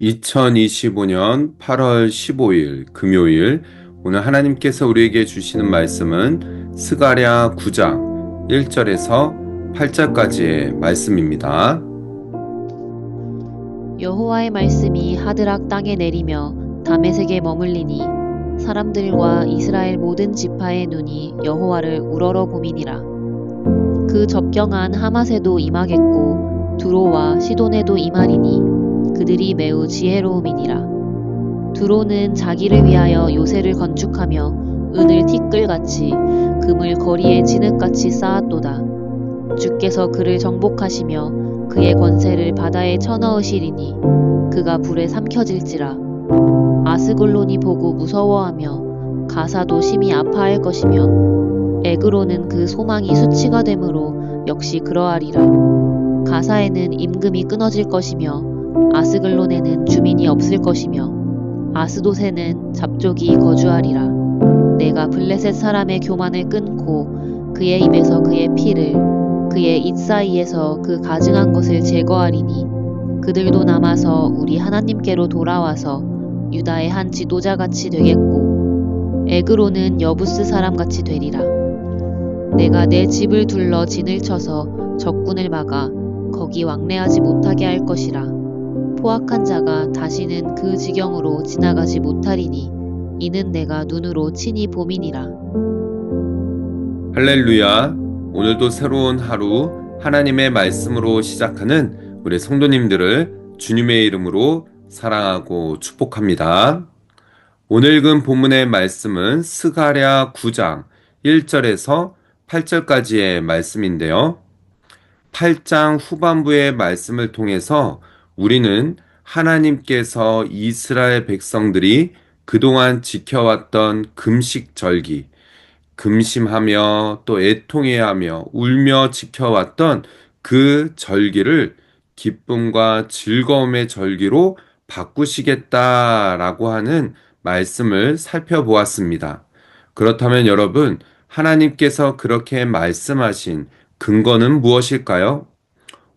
(2025년 8월 15일) 금요일 오늘 하나님께서 우리에게 주시는 말씀은 스가랴 9장 1절에서 8절까지의 말씀입니다. 여호와의 말씀이 하드락 땅에 내리며 다메섹에 머물리니 사람들과 이스라엘 모든 지파의 눈이 여호와를 우러러 봄이니라. 그 접경한 하마세도 임하겠고 두로와 시돈에도 임하리니 그들이 매우 지혜로움이니라. 두로는 자기를 위하여 요새를 건축하며 은을 티끌같이 금을 거리에 진흙같이 쌓았도다. 주께서 그를 정복하시며 그의 권세를 바다에 쳐넣으시리니 그가 불에 삼켜질지라. 아스글론이 보고 무서워하며 가사도 심히 아파할 것이며 에그로는 그 소망이 수치가 되므로 역시 그러하리라. 가사에는 임금이 끊어질 것이며 아스글론에는 주민이 없을 것이며 아스도세는 잡족이 거주하리라. 내가 블레셋 사람의 교만을 끊고 그의 입에서 그의 피를 그의 입 사이에서 그 가증한 것을 제거하리니 그들도 남아서 우리 하나님께로 돌아와서 유다의 한 지도자같이 되겠고 에그로는 여부스 사람같이 되리라. 내가 내 집을 둘러 진을 쳐서 적군을 막아 거기 왕래하지 못하게 할 것이라. 포악한 자가 다시는 그 지경으로 지나가지 못하리니 이는 내가 눈으로 친히 봄이니라. 할렐루야. 오늘도 새로운 하루 하나님의 말씀으로 시작하는 우리 성도님들을 주님의 이름으로 사랑하고 축복합니다. 오늘 읽은 본문의 말씀은 스가랴 9장 1절에서 8절까지의 말씀인데요. 8장 후반부의 말씀을 통해서 우리는 하나님께서 이스라엘 백성들이 그동안 지켜왔던 금식 절기, 금심하며 또 애통해하며 울며 지켜왔던 그 절기를 기쁨과 즐거움의 절기로 바꾸시겠다라고 하는 말씀을 살펴보았습니다. 그렇다면 여러분, 하나님께서 그렇게 말씀하신 근거는 무엇일까요?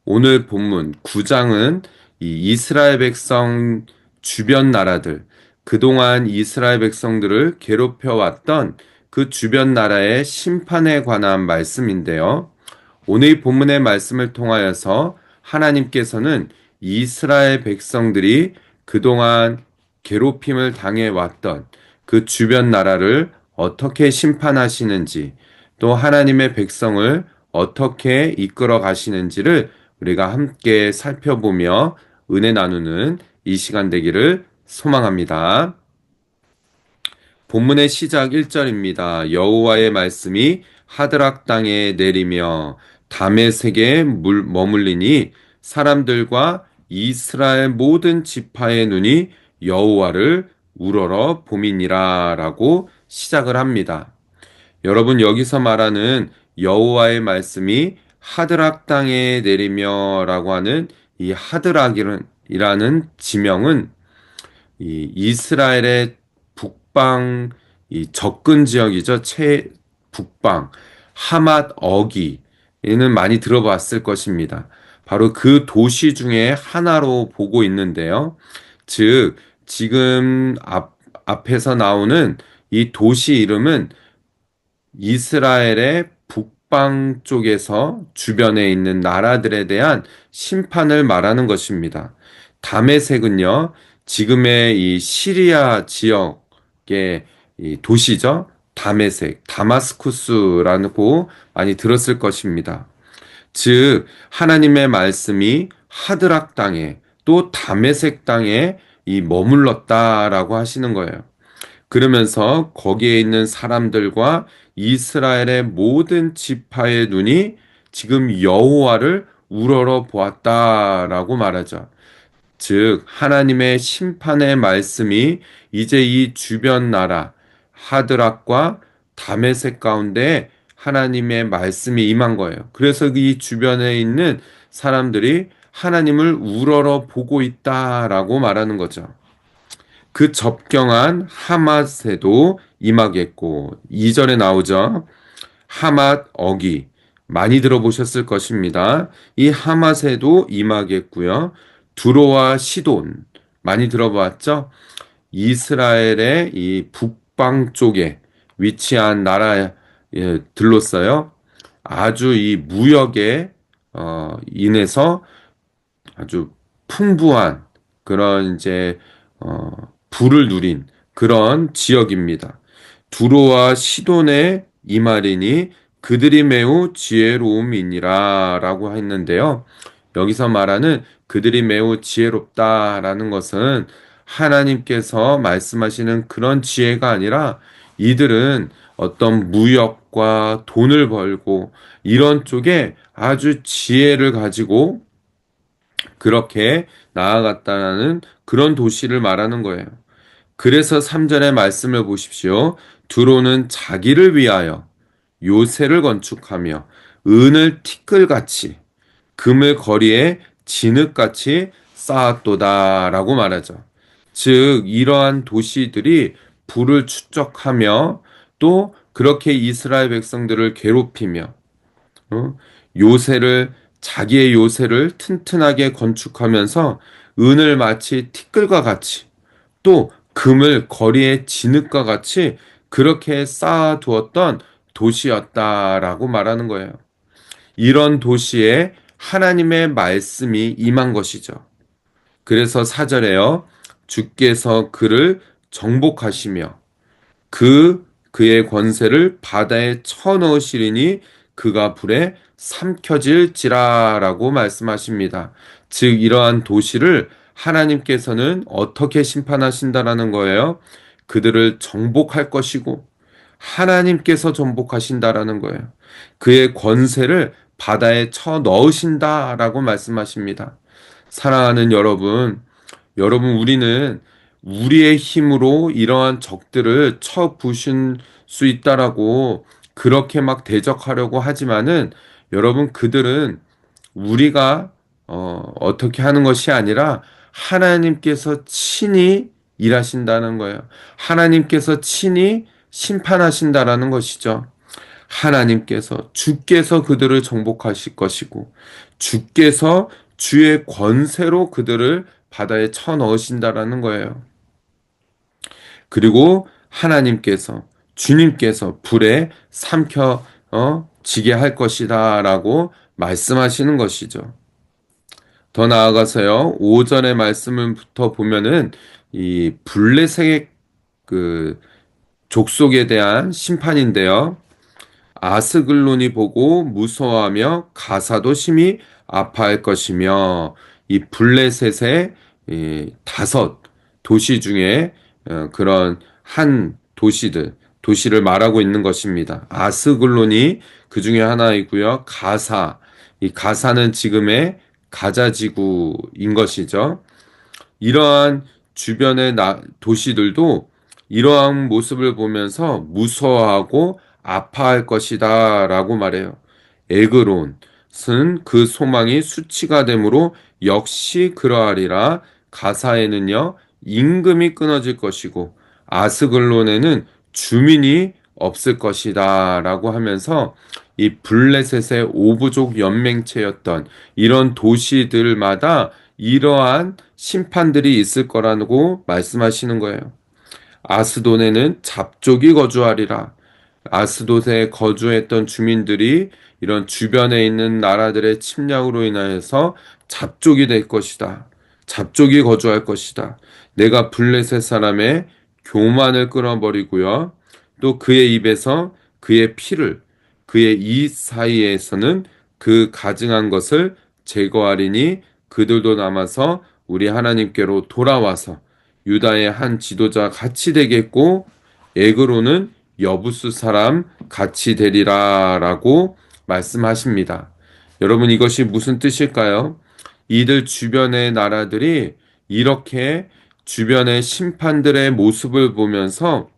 오늘 본문 9장은 이 이스라엘 백성 주변 나라들, 그동안 이스라엘 백성들을 괴롭혀 왔던 그 주변 나라의 심판에 관한 말씀인데요. 오늘 본문의 말씀을 통하여서 하나님께서는 이스라엘 백성들이 그동안 괴롭힘을 당해 왔던 그 주변 나라를 어떻게 심판하시는지 또 하나님의 백성을 어떻게 이끌어 가시는지를 우리가 함께 살펴보며 은혜 나누는 이 시간 되기를 소망합니다. 본문의 시작 1절입니다. 여호와의 말씀이 하드락 땅에 내리며 담에색에 물 머물리니 사람들과 이스라엘 모든 지파의 눈이 여호와를 우러러 봄이니라라고 시작을 합니다. 여러분 여기서 말하는 여호와의 말씀이 하드락 땅에 내리며라고 하는 이 하드락이라는 지명은 이 이스라엘의 북방 이 접근 지역이죠. 최 북방 하맛 어기는 많이 들어봤을 것입니다. 바로 그 도시 중에 하나로 보고 있는데요. 즉 지금 앞 앞에서 나오는 이 도시 이름은 이스라엘의 북방 쪽에서 주변에 있는 나라들에 대한 심판을 말하는 것입니다. 다메색은요, 지금의 이 시리아 지역 의이 도시죠. 다메색, 다마스쿠스라고 많이 들었을 것입니다. 즉, 하나님의 말씀이 하드락 땅에 또 다메색 땅에 이 머물렀다라고 하시는 거예요. 그러면서 거기에 있는 사람들과 이스라엘의 모든 지파의 눈이 지금 여호와를 우러러 보았다라고 말하죠. 즉 하나님의 심판의 말씀이 이제 이 주변 나라 하드락과 다메섹 가운데 하나님의 말씀이 임한 거예요. 그래서 이 주변에 있는 사람들이 하나님을 우러러 보고 있다라고 말하는 거죠. 그 접경한 하맛에도 임하겠고 2절에 나오죠. 하맛 어기 많이 들어보셨을 것입니다. 이 하맛에도 임하겠고요. 두로와 시돈 많이 들어봤죠? 이스라엘의 이 북방 쪽에 위치한 나라에 들렀어요. 아주 이 무역에 어, 인해서 아주 풍부한 그런 이제 어, 부를 누린 그런 지역입니다. 두로와 시돈의 이말이니 그들이 매우 지혜로움이니라 라고 했는데요. 여기서 말하는 그들이 매우 지혜롭다라는 것은 하나님께서 말씀하시는 그런 지혜가 아니라 이들은 어떤 무역과 돈을 벌고 이런 쪽에 아주 지혜를 가지고 그렇게 나아갔다는 그런 도시를 말하는 거예요. 그래서 3절의 말씀을 보십시오. 두로는 자기를 위하여 요새를 건축하며 은을 티끌같이 금을 거리에 진흙같이 쌓았도다라고 말하죠. 즉 이러한 도시들이 불을 축적하며 또 그렇게 이스라엘 백성들을 괴롭히며 어? 요새를 자기의 요새를 튼튼하게 건축하면서 은을 마치 티끌과 같이 또 금을 거리의 진흙과 같이 그렇게 쌓아두었던 도시였다라고 말하는 거예요. 이런 도시에 하나님의 말씀이 임한 것이죠. 그래서 사절에요. 주께서 그를 정복하시며 그 그의 권세를 바다에 쳐넣으시리니 그가 불에 삼켜질지라라고 말씀하십니다. 즉 이러한 도시를 하나님께서는 어떻게 심판하신다라는 거예요. 그들을 정복할 것이고 하나님께서 정복하신다라는 거예요. 그의 권세를 바다에 쳐 넣으신다라고 말씀하십니다. 사랑하는 여러분, 여러분 우리는 우리의 힘으로 이러한 적들을 쳐 부신 수 있다라고 그렇게 막 대적하려고 하지만은 여러분 그들은 우리가 어, 어떻게 하는 것이 아니라 하나님께서 친히 일하신다는 거예요. 하나님께서 친히 심판하신다라는 것이죠. 하나님께서 주께서 그들을 정복하실 것이고 주께서 주의 권세로 그들을 바다에 쳐 넣으신다라는 거예요. 그리고 하나님께서 주님께서 불에 삼켜 어, 지게 할 것이다라고 말씀하시는 것이죠. 더 나아가서요. 오전의 말씀을부터 보면은 이 블레셋의 그 족속에 대한 심판인데요. 아스글론이 보고 무서워하며 가사도 심히 아파할 것이며 이 블레셋의 이 다섯 도시 중에 어, 그런 한 도시들 도시를 말하고 있는 것입니다. 아스글론이 그 중에 하나이고요. 가사 이 가사는 지금의 가자 지구인 것이죠. 이러한 주변의 도시들도 이러한 모습을 보면서 무서워하고 아파할 것이다 라고 말해요. 에그론은 그 소망이 수치가 되므로 역시 그러하리라 가사에는요 임금이 끊어질 것이고 아스글론에는 주민이 없을 것이다 라고 하면서 이 블레셋의 오부족 연맹체였던 이런 도시들마다 이러한 심판들이 있을 거라고 말씀하시는 거예요. 아스돈에는 잡족이 거주하리라. 아스돗에 거주했던 주민들이 이런 주변에 있는 나라들의 침략으로 인하여서 잡족이 될 것이다. 잡족이 거주할 것이다. 내가 블레셋 사람의 교만을 끊어버리고요. 또 그의 입에서 그의 피를 그의 이 사이에서는 그 가증한 것을 제거하리니 그들도 남아서 우리 하나님께로 돌아와서 유다의 한 지도자 같이 되겠고 에그로는 여부스 사람 같이 되리라라고 말씀하십니다. 여러분 이것이 무슨 뜻일까요? 이들 주변의 나라들이 이렇게 주변의 심판들의 모습을 보면서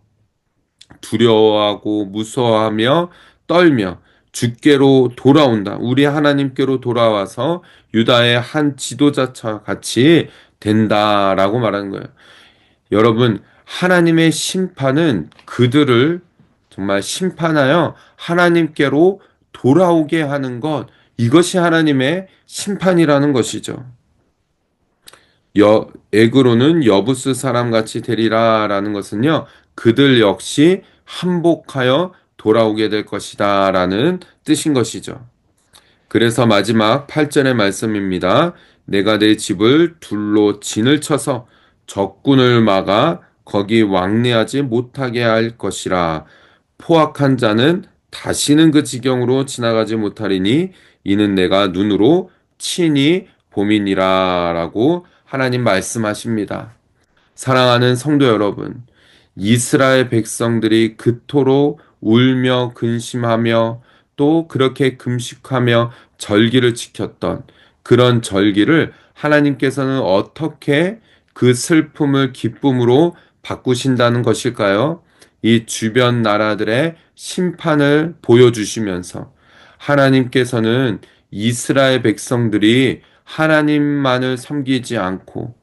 두려워하고 무서워하며 떨며 주께로 돌아온다. 우리 하나님께로 돌아와서 유다의 한 지도자처 같이 된다라고 말하는 거예요. 여러분, 하나님의 심판은 그들을 정말 심판하여 하나님께로 돌아오게 하는 것, 이것이 하나님의 심판이라는 것이죠. 여, 에그로는 여부스 사람 같이 되리라 라는 것은요, 그들 역시 한복하여 돌아오게 될 것이다 라는 뜻인 것이죠. 그래서 마지막 8절의 말씀입니다. 내가 내 집을 둘로 진을 쳐서 적군을 막아 거기 왕래하지 못하게 할 것이라. 포악한 자는 다시는 그 지경으로 지나가지 못하리니 이는 내가 눈으로 친히 봄이니라 라고 하나님 말씀하십니다. 사랑하는 성도 여러분, 이스라엘 백성들이 그토록 울며 근심하며 또 그렇게 금식하며 절기를 지켰던 그런 절기를 하나님께서는 어떻게 그 슬픔을 기쁨으로 바꾸신다는 것일까요? 이 주변 나라들의 심판을 보여주시면서 하나님께서는 이스라엘 백성들이 하나님만을 섬기지 않고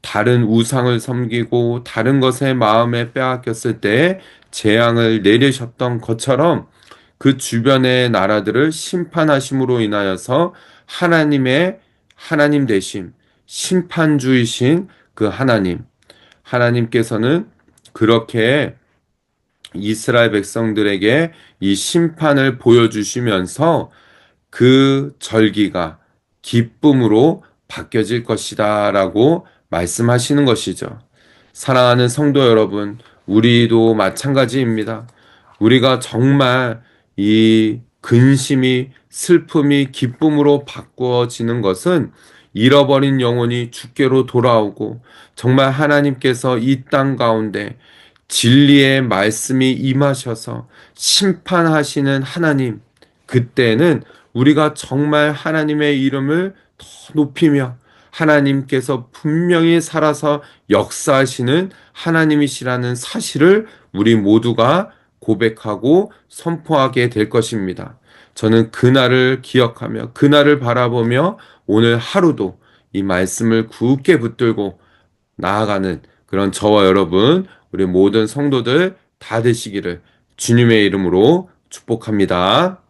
다른 우상을 섬기고 다른 것에 마음에 빼앗겼을 때 재앙을 내리셨던 것처럼 그 주변의 나라들을 심판하심으로 인하여서 하나님의 하나님 대신 심판주이신 그 하나님 하나님께서는 그렇게 이스라엘 백성들에게 이 심판을 보여주시면서 그 절기가 기쁨으로 바뀌어질 것이다 라고 말씀하시는 것이죠. 사랑하는 성도 여러분, 우리도 마찬가지입니다. 우리가 정말 이 근심이 슬픔이 기쁨으로 바꾸어지는 것은 잃어버린 영혼이 주께로 돌아오고 정말 하나님께서 이 땅 가운데 진리의 말씀이 임하셔서 심판하시는 하나님, 그때는 우리가 정말 하나님의 이름을 더 높이며 하나님께서 분명히 살아서 역사하시는 하나님이시라는 사실을 우리 모두가 고백하고 선포하게 될 것입니다. 저는 그날을 기억하며 그날을 바라보며 오늘 하루도 이 말씀을 굳게 붙들고 나아가는 그런 저와 여러분, 우리 모든 성도들 다 되시기를 주님의 이름으로 축복합니다.